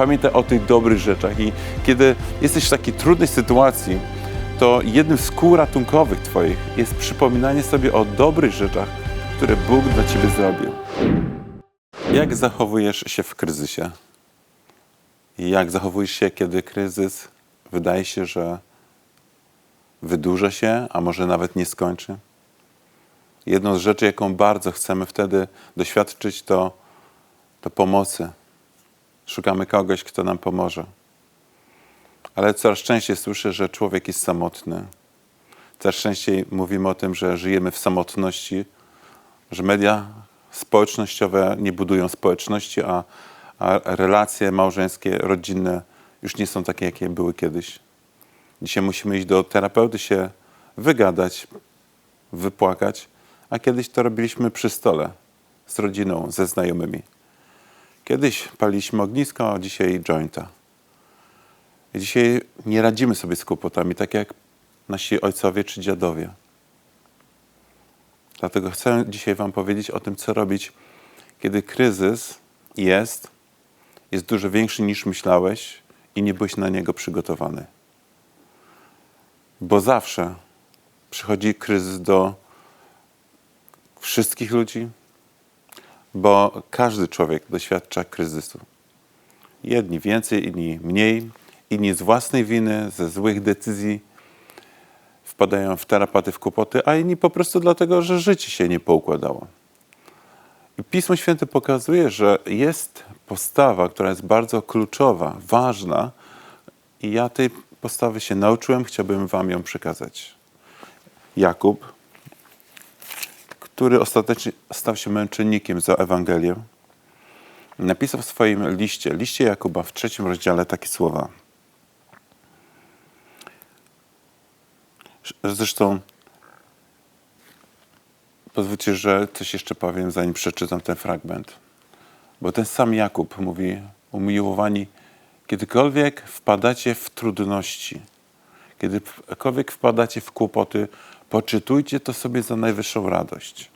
Pamiętaj o tych dobrych rzeczach. I kiedy jesteś w takiej trudnej sytuacji, to jednym z kół ratunkowych Twoich jest przypominanie sobie o dobrych rzeczach, które Bóg dla Ciebie zrobił. Jak zachowujesz się w kryzysie? Jak zachowujesz się, kiedy kryzys wydaje się, że wydłuża się, a może nawet nie skończy? Jedną z rzeczy, jaką bardzo chcemy wtedy doświadczyć, to, to pomocy. Szukamy kogoś, kto nam pomoże. Ale coraz częściej słyszę, że człowiek jest samotny. Coraz częściej mówimy o tym, że żyjemy w samotności, że media społecznościowe nie budują społeczności, a, a relacje małżeńskie, rodzinne już nie są takie, jakie były kiedyś. Dzisiaj musimy iść do terapeuty, się wygadać, wypłakać, a kiedyś to robiliśmy przy stole z rodziną, ze znajomymi. Kiedyś paliliśmy ognisko, a dzisiaj jointa. I dzisiaj nie radzimy sobie z kłopotami, tak jak nasi ojcowie czy dziadowie. Dlatego chcę dzisiaj Wam powiedzieć o tym, co robić, kiedy kryzys jest, jest dużo większy niż myślałeś i nie byłeś na niego przygotowany. Bo zawsze przychodzi kryzys do wszystkich ludzi, bo każdy człowiek doświadcza kryzysu. Jedni więcej, inni mniej, inni z własnej winy, ze złych decyzji wpadają w tarapaty, w kłopoty, a inni po prostu dlatego, że życie się nie poukładało. I Pismo Święte pokazuje, że jest postawa, która jest bardzo kluczowa, ważna i ja tej postawy się nauczyłem, chciałbym wam ją przekazać. Jakub, który ostatecznie stał się męczennikiem za Ewangelię, napisał w swoim liście, liście Jakuba w trzecim rozdziale takie słowa. Zresztą pozwólcie, że coś jeszcze powiem, zanim przeczytam ten fragment. Bo ten sam Jakub mówi, umiłowani, kiedykolwiek wpadacie w trudności, kiedykolwiek wpadacie w kłopoty, poczytujcie to sobie za najwyższą radość.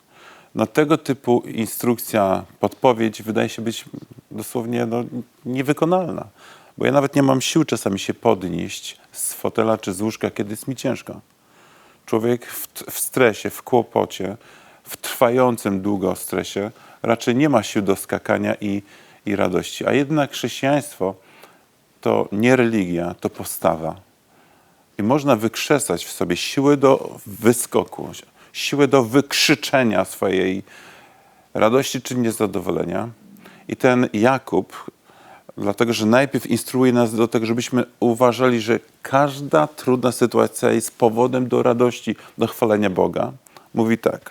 No tego typu instrukcja, podpowiedź wydaje się być dosłownie no, niewykonalna. Bo ja nawet nie mam sił czasami się podnieść z fotela czy z łóżka, kiedy jest mi ciężko. Człowiek w, w stresie, w kłopocie, w trwającym długo stresie raczej nie ma sił do skakania i, i radości. A jednak chrześcijaństwo to nie religia, to postawa. I można wykrzesać w sobie siły do wyskoku, siłę do wykrzyczenia swojej radości czy niezadowolenia. I ten Jakub, dlatego że najpierw instruuje nas do tego, żebyśmy uważali, że każda trudna sytuacja jest powodem do radości, do chwalenia Boga, mówi tak.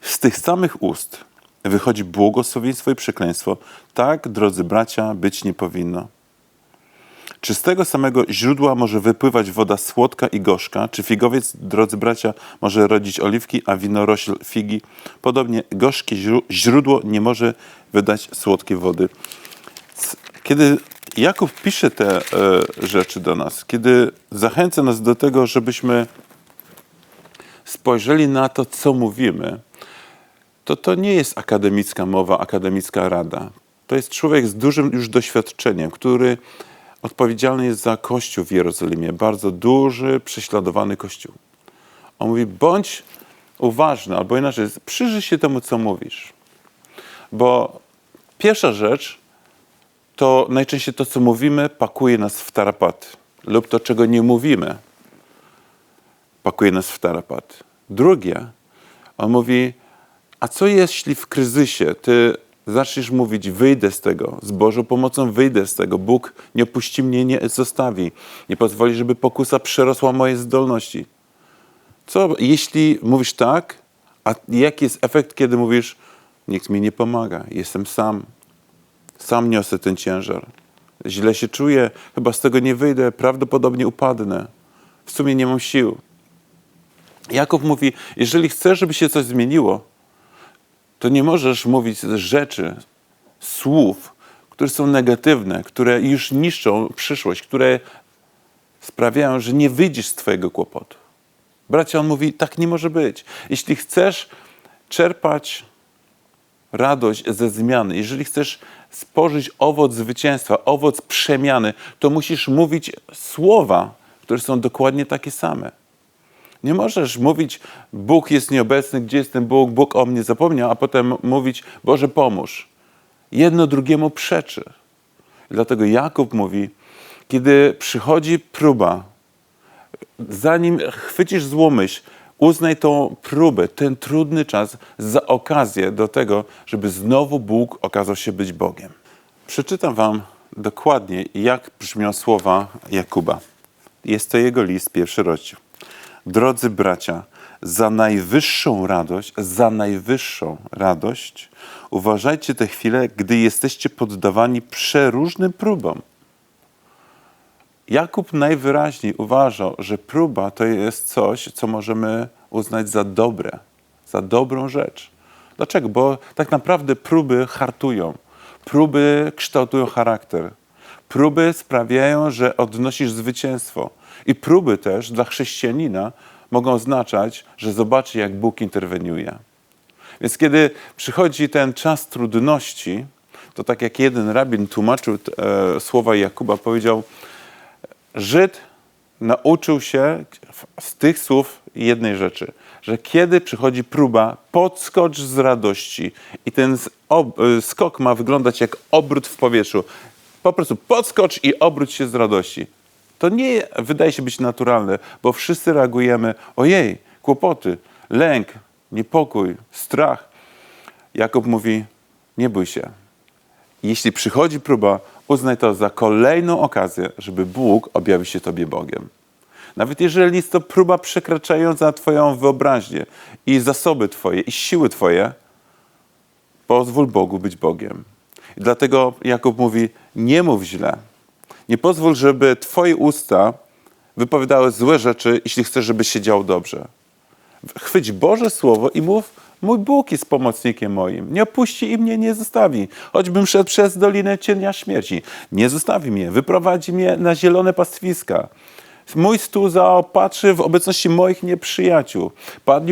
Z tych samych ust wychodzi błogosławieństwo i przekleństwo. Tak, drodzy bracia, być nie powinno. Czy z tego samego źródła może wypływać woda słodka i gorzka? Czy figowiec, drodzy bracia, może rodzić oliwki, a winorośl figi? Podobnie gorzkie źródło nie może wydać słodkiej wody. Kiedy Jakub pisze te e, rzeczy do nas, kiedy zachęca nas do tego, żebyśmy spojrzeli na to, co mówimy, to to nie jest akademicka mowa, akademicka rada. To jest człowiek z dużym już doświadczeniem, który odpowiedzialny jest za kościół w Jerozolimie, bardzo duży, prześladowany kościół. On mówi, bądź uważny, albo inaczej, przyjrzyj się temu, co mówisz. Bo pierwsza rzecz, to najczęściej to, co mówimy, pakuje nas w tarapat. Lub to, czego nie mówimy, pakuje nas w tarapat. Drugie, on mówi, a co jeśli w kryzysie ty zaczniesz mówić, wyjdę z tego, z Bożą pomocą wyjdę z tego, Bóg nie opuści mnie, nie zostawi, nie pozwoli, żeby pokusa przerosła moje zdolności. Co jeśli mówisz tak, a jaki jest efekt, kiedy mówisz, nikt mi nie pomaga, jestem sam, sam niosę ten ciężar. Źle się czuję, chyba z tego nie wyjdę, prawdopodobnie upadnę. W sumie nie mam sił. Jakub mówi, jeżeli chcesz, żeby się coś zmieniło, to nie możesz mówić rzeczy, słów, które są negatywne, które już niszczą przyszłość, które sprawiają, że nie wyjdziesz z Twojego kłopotu. Bracia, on mówi, tak nie może być. Jeśli chcesz czerpać radość ze zmiany, jeżeli chcesz spożyć owoc zwycięstwa, owoc przemiany, to musisz mówić słowa, które są dokładnie takie same. Nie możesz mówić, Bóg jest nieobecny, gdzie jest ten Bóg, Bóg o mnie zapomniał, a potem mówić, Boże pomóż. Jedno drugiemu przeczy. Dlatego Jakub mówi, kiedy przychodzi próba, zanim chwycisz złą myśl, uznaj tą próbę, ten trudny czas za okazję do tego, żeby znowu Bóg okazał się być Bogiem. Przeczytam wam dokładnie, jak brzmią słowa Jakuba. Jest to jego list, pierwszy rozdział. Drodzy bracia, za najwyższą radość, za najwyższą radość uważajcie te chwile, gdy jesteście poddawani przeróżnym próbom. Jakub najwyraźniej uważał, że próba to jest coś, co możemy uznać za dobre, za dobrą rzecz. Dlaczego? Bo tak naprawdę próby hartują, próby kształtują charakter, próby sprawiają, że odnosisz zwycięstwo. I próby też dla chrześcijanina mogą oznaczać, że zobaczy, jak Bóg interweniuje. Więc kiedy przychodzi ten czas trudności, to tak jak jeden rabin tłumaczył e, słowa Jakuba, powiedział, Żyd nauczył się z tych słów jednej rzeczy, że kiedy przychodzi próba, podskocz z radości i ten y, skok ma wyglądać jak obrót w powietrzu. Po prostu podskocz i obróć się z radości. To nie wydaje się być naturalne, bo wszyscy reagujemy, ojej, kłopoty, lęk, niepokój, strach. Jakub mówi, nie bój się. Jeśli przychodzi próba, uznaj to za kolejną okazję, żeby Bóg objawił się Tobie Bogiem. Nawet jeżeli jest to próba przekraczająca Twoją wyobraźnię i zasoby Twoje, i siły Twoje, pozwól Bogu być Bogiem. I dlatego Jakub mówi, nie mów źle. Nie pozwól, żeby Twoje usta wypowiadały złe rzeczy, jeśli chcesz, żeby się działo dobrze. Chwyć Boże Słowo i mów, mój Bóg jest pomocnikiem moim. Nie opuści i mnie nie zostawi. Choćbym szedł przez dolinę cienia śmierci. Nie zostawi mnie. Wyprowadzi mnie na zielone pastwiska. Mój stół zaopatrzy w obecności moich nieprzyjaciół.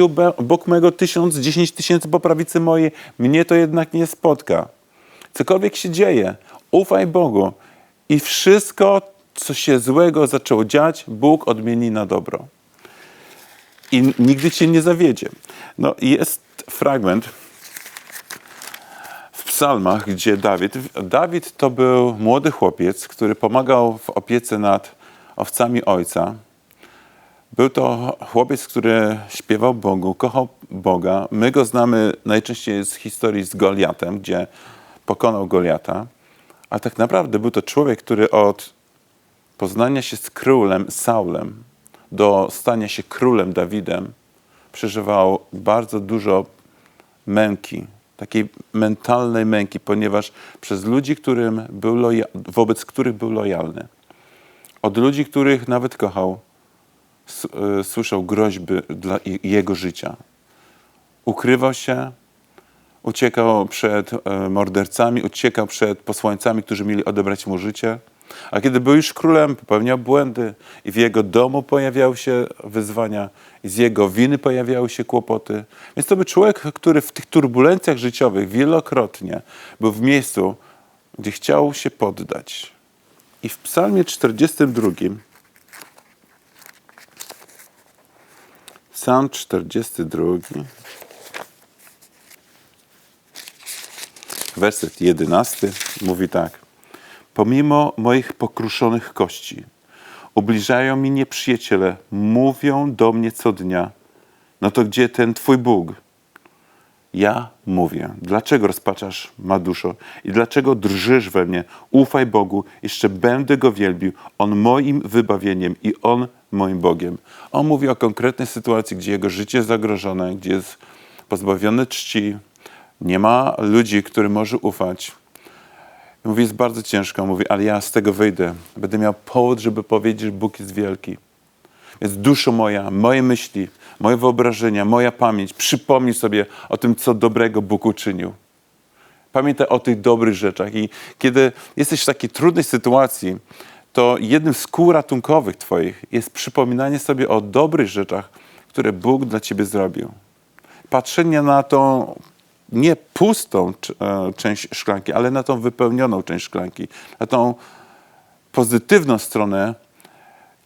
Be- bok mego tysiąc, dziesięć tysięcy po prawicy mojej. Mnie to jednak nie spotka. Cokolwiek się dzieje, ufaj Bogu. I wszystko, co się złego zaczęło dziać, Bóg odmieni na dobro i nigdy cię nie zawiedzie. No, jest fragment w psalmach, gdzie Dawid, Dawid to był młody chłopiec, który pomagał w opiece nad owcami ojca. Był to chłopiec, który śpiewał Bogu, kochał Boga. My go znamy najczęściej z historii z Goliatem, gdzie pokonał Goliata. A tak naprawdę był to człowiek, który od poznania się z królem Saulem do stania się królem Dawidem przeżywał bardzo dużo męki, takiej mentalnej męki, ponieważ przez ludzi, którym był wobec których był lojalny, od ludzi, których nawet kochał, y, słyszał groźby dla jego życia. Ukrywał się, uciekał przed e, mordercami, uciekał przed posłańcami, którzy mieli odebrać mu życie. A kiedy był już królem, popełniał błędy i w jego domu pojawiały się wyzwania i z jego winy pojawiały się kłopoty. Więc to był człowiek, który w tych turbulencjach życiowych wielokrotnie był w miejscu, gdzie chciał się poddać. I w psalmie 42, psalm 42, werset 11 mówi tak. Pomimo moich pokruszonych kości, ubliżają mi nieprzyjaciele, mówią do mnie co dnia. No to gdzie ten twój Bóg? Ja mówię, dlaczego rozpaczasz, ma duszo, i dlaczego drżysz we mnie? Ufaj Bogu, jeszcze będę Go wielbił. On moim wybawieniem i On moim Bogiem. On mówi o konkretnej sytuacji, gdzie jego życie jest zagrożone, gdzie jest pozbawiony czci, nie ma ludzi, którym może ufać. Mówi, jest bardzo ciężko. Mówi, ale ja z tego wyjdę. Będę miał powód, żeby powiedzieć, że Bóg jest wielki. Więc duszo moja, moje myśli, moje wyobrażenia, moja pamięć, przypomnij sobie o tym, co dobrego Bóg uczynił. Pamiętaj o tych dobrych rzeczach. I kiedy jesteś w takiej trudnej sytuacji, to jednym z kół ratunkowych Twoich jest przypominanie sobie o dobrych rzeczach, które Bóg dla Ciebie zrobił. Patrzenie na tą nie pustą e, część szklanki, ale na tą wypełnioną część szklanki, na tą pozytywną stronę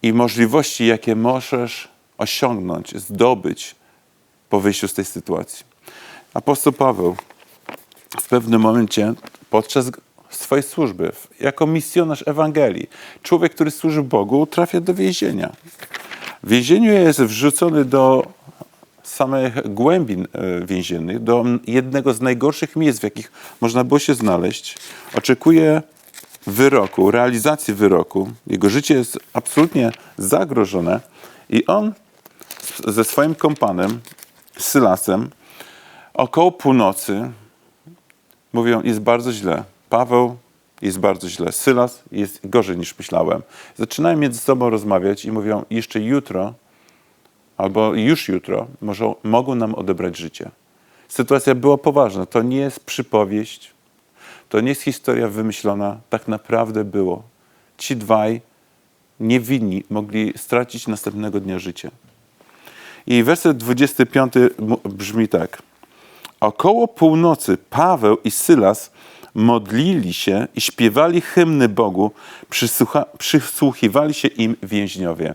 i możliwości, jakie możesz osiągnąć, zdobyć po wyjściu z tej sytuacji. Apostoł Paweł w pewnym momencie podczas swojej służby, jako misjonarz Ewangelii, człowiek, który służy Bogu, trafia do więzienia. W więzieniu jest wrzucony do samych głębin e, więziennych, do jednego z najgorszych miejsc, w jakich można było się znaleźć. Oczekuje wyroku, realizacji wyroku. Jego życie jest absolutnie zagrożone i on ze swoim kompanem, Sylasem, około północy mówią, jest bardzo źle. Paweł jest bardzo źle. Sylas jest gorzej niż myślałem. Zaczynają między sobą rozmawiać i mówią, jeszcze jutro albo już jutro może, mogą nam odebrać życie. Sytuacja była poważna. To nie jest przypowieść, to nie jest historia wymyślona. Tak naprawdę było. Ci dwaj niewinni mogli stracić następnego dnia życie. I werset 25 mu- brzmi tak. Około północy Paweł i Sylas modlili się i śpiewali hymny Bogu, przysłuchiwali się im więźniowie.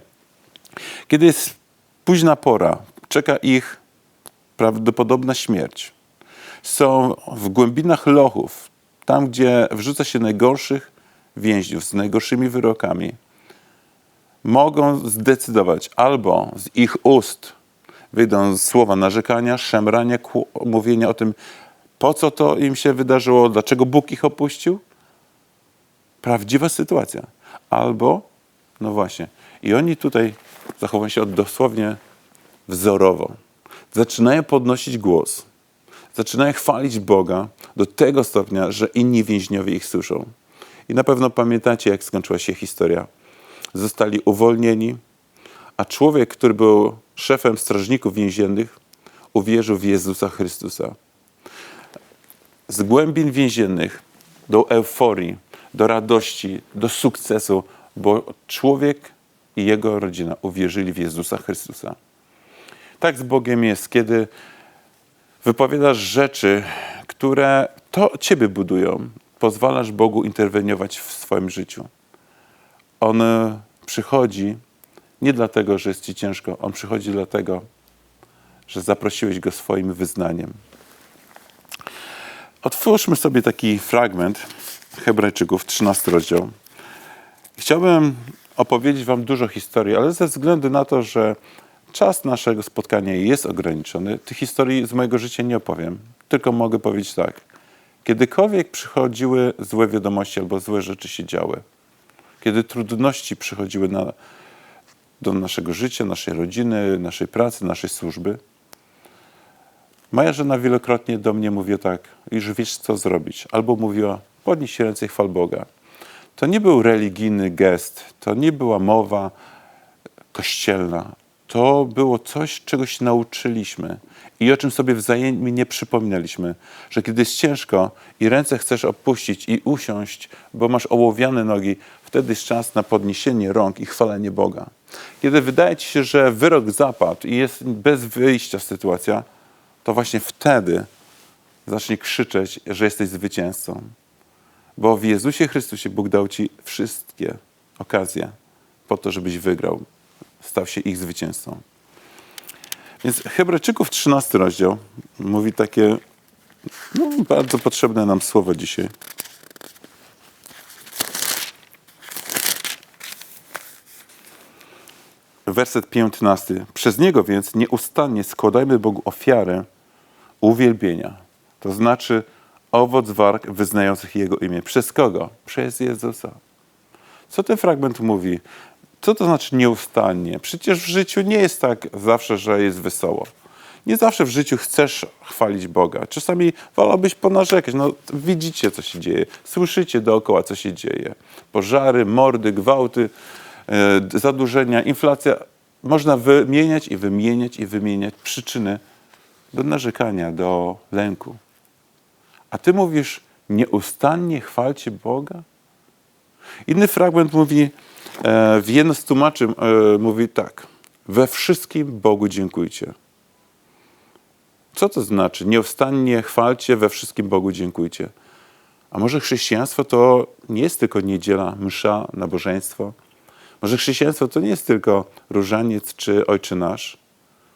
Kiedy jest późna pora, czeka ich prawdopodobna śmierć. Są w głębinach lochów, tam gdzie wrzuca się najgorszych więźniów z najgorszymi wyrokami. Mogą zdecydować albo z ich ust wyjdą słowa narzekania, szemrania, mówienia o tym, po co to im się wydarzyło, dlaczego Bóg ich opuścił. Prawdziwa sytuacja. Albo, no właśnie, i oni tutaj zachowują się dosłownie wzorowo. Zaczynają podnosić głos. Zaczynają chwalić Boga do tego stopnia, że inni więźniowie ich słyszą. I na pewno pamiętacie, jak skończyła się historia. Zostali uwolnieni, a człowiek, który był szefem strażników więziennych, uwierzył w Jezusa Chrystusa. Z głębin więziennych do euforii, do radości, do sukcesu, bo człowiek i jego rodzina uwierzyli w Jezusa Chrystusa. Tak z Bogiem jest, kiedy wypowiadasz rzeczy, które to ciebie budują, pozwalasz Bogu interweniować w swoim życiu. On e, przychodzi nie dlatego, że jest ci ciężko, on przychodzi dlatego, że zaprosiłeś go swoim wyznaniem. Otwórzmy sobie taki fragment Hebrajczyków, 13 rozdział. Chciałbym opowiedzieć Wam dużo historii, ale ze względu na to, że czas naszego spotkania jest ograniczony, tych historii z mojego życia nie opowiem. Tylko mogę powiedzieć tak. Kiedykolwiek przychodziły złe wiadomości albo złe rzeczy się działy, kiedy trudności przychodziły na, do naszego życia, naszej rodziny, naszej pracy, naszej służby, moja żona wielokrotnie do mnie mówiła tak, już wiesz co zrobić. Albo mówiła, podnieś ręce i chwal Boga. To nie był religijny gest, to nie była mowa kościelna. To było coś, czego się nauczyliśmy i o czym sobie wzajemnie nie przypominaliśmy, że kiedy jest ciężko i ręce chcesz opuścić i usiąść, bo masz ołowiane nogi, wtedy jest czas na podniesienie rąk i chwalenie Boga. Kiedy wydaje ci się, że wyrok zapadł i jest bez wyjścia sytuacja, to właśnie wtedy zacznij krzyczeć, że jesteś zwycięzcą. Bo w Jezusie Chrystusie Bóg dał ci wszystkie okazje po to, żebyś wygrał. Stał się ich zwycięzcą. Więc Hebrajczyków 13 rozdział mówi takie no, bardzo potrzebne nam słowo dzisiaj. Werset 15. Przez Niego więc nieustannie składajmy Bogu ofiarę uwielbienia. To znaczy owoc warg wyznających Jego imię. Przez kogo? Przez Jezusa. Co ten fragment mówi? Co to znaczy nieustannie? Przecież w życiu nie jest tak zawsze, że jest wesoło. Nie zawsze w życiu chcesz chwalić Boga. Czasami wolałbyś ponarzekać. No, widzicie, co się dzieje. Słyszycie dookoła, co się dzieje. Pożary, mordy, gwałty, e, zadłużenia, inflacja. Można wymieniać i wymieniać i wymieniać przyczyny do narzekania, do lęku. A ty mówisz, nieustannie chwalcie Boga? Inny fragment mówi, e, w jedno z tłumaczy e, mówi tak. We wszystkim Bogu dziękujcie. Co to znaczy? Nieustannie chwalcie, we wszystkim Bogu dziękujcie. A może chrześcijaństwo to nie jest tylko niedziela, msza, nabożeństwo? Może chrześcijaństwo to nie jest tylko różaniec czy ojczy nasz?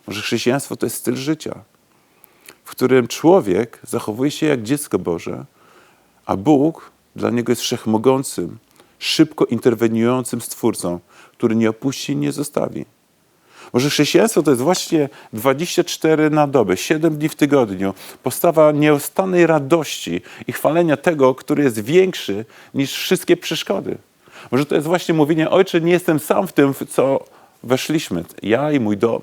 Może chrześcijaństwo to jest styl życia, w którym człowiek zachowuje się jak dziecko Boże, a Bóg dla niego jest wszechmogącym, szybko interweniującym stwórcą, który nie opuści i nie zostawi. Może chrześcijaństwo to jest właśnie 24 na dobę, 7 dni w tygodniu, postawa nieustannej radości i chwalenia tego, który jest większy niż wszystkie przeszkody. Może to jest właśnie mówienie, Ojcze, nie jestem sam w tym, w co weszliśmy, ja i mój dom.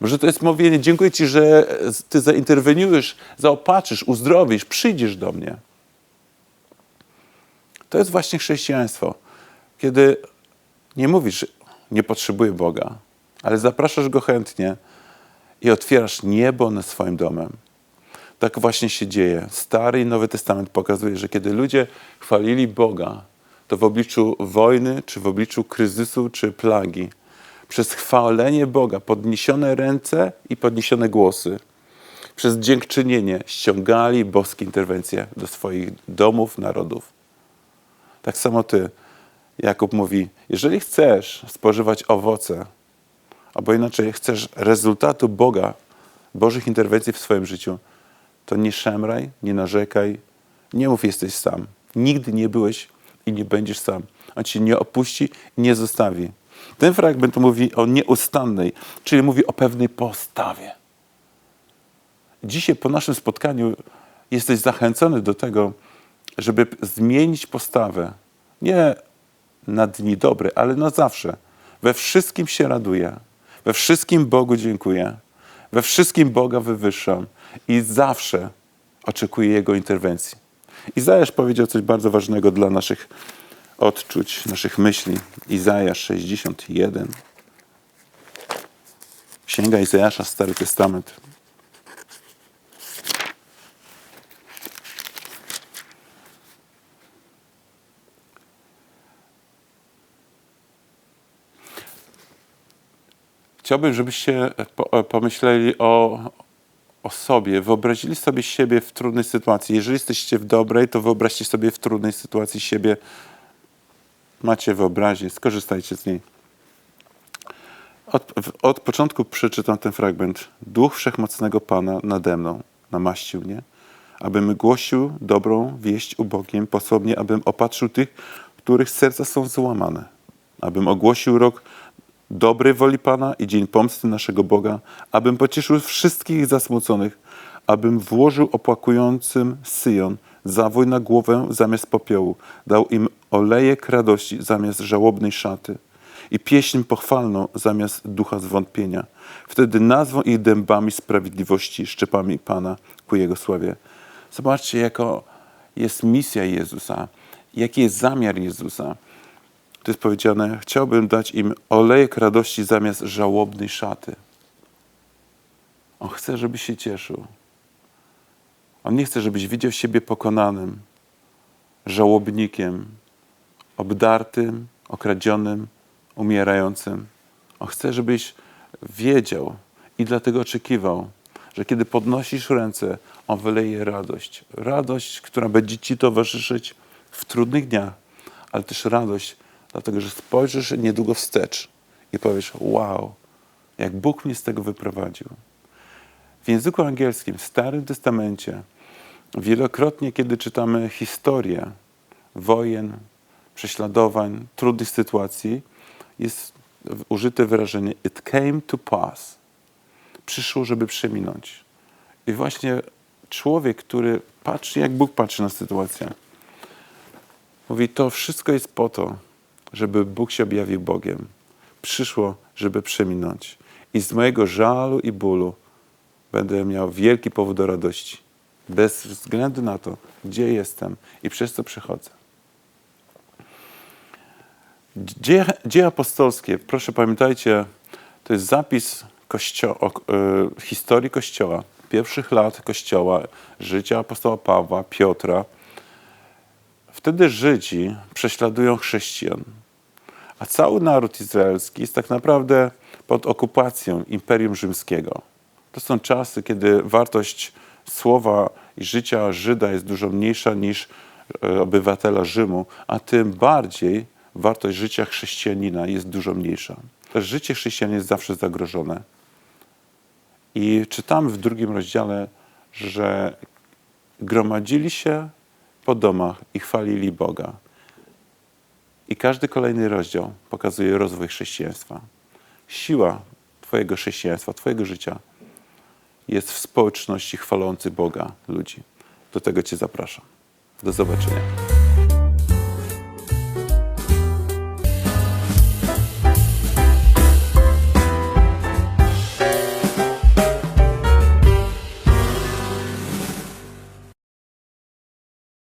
Może to jest mówienie, dziękuję Ci, że Ty zainterweniujesz, zaopatrzysz, uzdrowisz, przyjdziesz do mnie. To jest właśnie chrześcijaństwo, kiedy nie mówisz, nie potrzebuję Boga, ale zapraszasz Go chętnie i otwierasz niebo nad swoim domem. Tak właśnie się dzieje. Stary i Nowy Testament pokazuje, że kiedy ludzie chwalili Boga, to w obliczu wojny, czy w obliczu kryzysu, czy plagi, przez chwalenie Boga, podniesione ręce i podniesione głosy, przez dziękczynienie ściągali boskie interwencje do swoich domów, narodów. Tak samo ty, Jakub mówi, jeżeli chcesz spożywać owoce, albo inaczej chcesz rezultatu Boga, Bożych interwencji w swoim życiu, to nie szemraj, nie narzekaj, nie mów jesteś sam. Nigdy nie byłeś i nie będziesz sam. On cię nie opuści i nie zostawi. Ten fragment mówi o nieustannej, czyli mówi o pewnej postawie. Dzisiaj po naszym spotkaniu jesteś zachęcony do tego, żeby zmienić postawę. Nie na dni dobre, ale na zawsze. We wszystkim się raduję. We wszystkim Bogu dziękuję. We wszystkim Boga wywyższam i zawsze oczekuję Jego interwencji. Izajasz powiedział coś bardzo ważnego dla naszych odczuć, naszych myśli. Izajasz 61. Księga Izajasza, Stary Testament. Chciałbym, żebyście po- pomyśleli o, o sobie, wyobrazili sobie siebie w trudnej sytuacji. Jeżeli jesteście w dobrej, to wyobraźcie sobie w trudnej sytuacji siebie. Macie wyobraźnię, skorzystajcie z niej. Od, od początku przeczytam ten fragment. Duch Wszechmocnego Pana nade mną namaścił mnie, abym głosił dobrą wieść ubogim, posłobnie, abym opatrzył tych, których serca są złamane, abym ogłosił rok dobrej woli Pana i dzień pomsty naszego Boga, abym pocieszył wszystkich zasmuconych, abym włożył opłakującym Syjon zawój na głowę zamiast popiołu, dał im olejek radości zamiast żałobnej szaty i pieśń pochwalną zamiast ducha zwątpienia. Wtedy nazwą ich dębami sprawiedliwości, szczepami Pana ku Jego sławie. Zobaczcie, jaka jest misja Jezusa, jaki jest zamiar Jezusa. To jest powiedziane, chciałbym dać im olejek radości zamiast żałobnej szaty. On chce, żebyś się cieszył. On nie chce, żebyś widział siebie pokonanym, żałobnikiem, obdartym, okradzionym, umierającym. On chce, żebyś wiedział i dlatego oczekiwał, że kiedy podnosisz ręce, On wyleje radość. Radość, która będzie Ci towarzyszyć w trudnych dniach, ale też radość, dlatego że spojrzysz niedługo wstecz i powiesz: Wow, jak Bóg mnie z tego wyprowadził. Języku angielskim, w Starym Testamencie, wielokrotnie, kiedy czytamy historię wojen, prześladowań, trudnych sytuacji, jest użyte wyrażenie it came to pass. Przyszło, żeby przeminąć. I właśnie człowiek, który patrzy, jak Bóg patrzy na sytuację, mówi, to wszystko jest po to, żeby Bóg się objawił Bogiem. Przyszło, żeby przeminąć. I z mojego żalu i bólu będę miał wielki powód do radości. Bez względu na to, gdzie jestem i przez co przechodzę. Dzieje, apostolskie, proszę pamiętajcie, to jest zapis kościo- o, e, historii Kościoła, pierwszych lat Kościoła, życia apostoła Pawła, Piotra. Wtedy Żydzi prześladują chrześcijan, a cały naród izraelski jest tak naprawdę pod okupacją Imperium Rzymskiego. To są czasy, kiedy wartość słowa i życia Żyda jest dużo mniejsza niż e, obywatela Rzymu, a tym bardziej wartość życia chrześcijanina jest dużo mniejsza. Życie chrześcijan jest zawsze zagrożone. I czytamy w drugim rozdziale, że gromadzili się po domach i chwalili Boga. I każdy kolejny rozdział pokazuje rozwój chrześcijaństwa. Siła Twojego chrześcijaństwa, Twojego życia jest w społeczności chwalących Boga ludzi. Do tego Cię zapraszam. Do zobaczenia.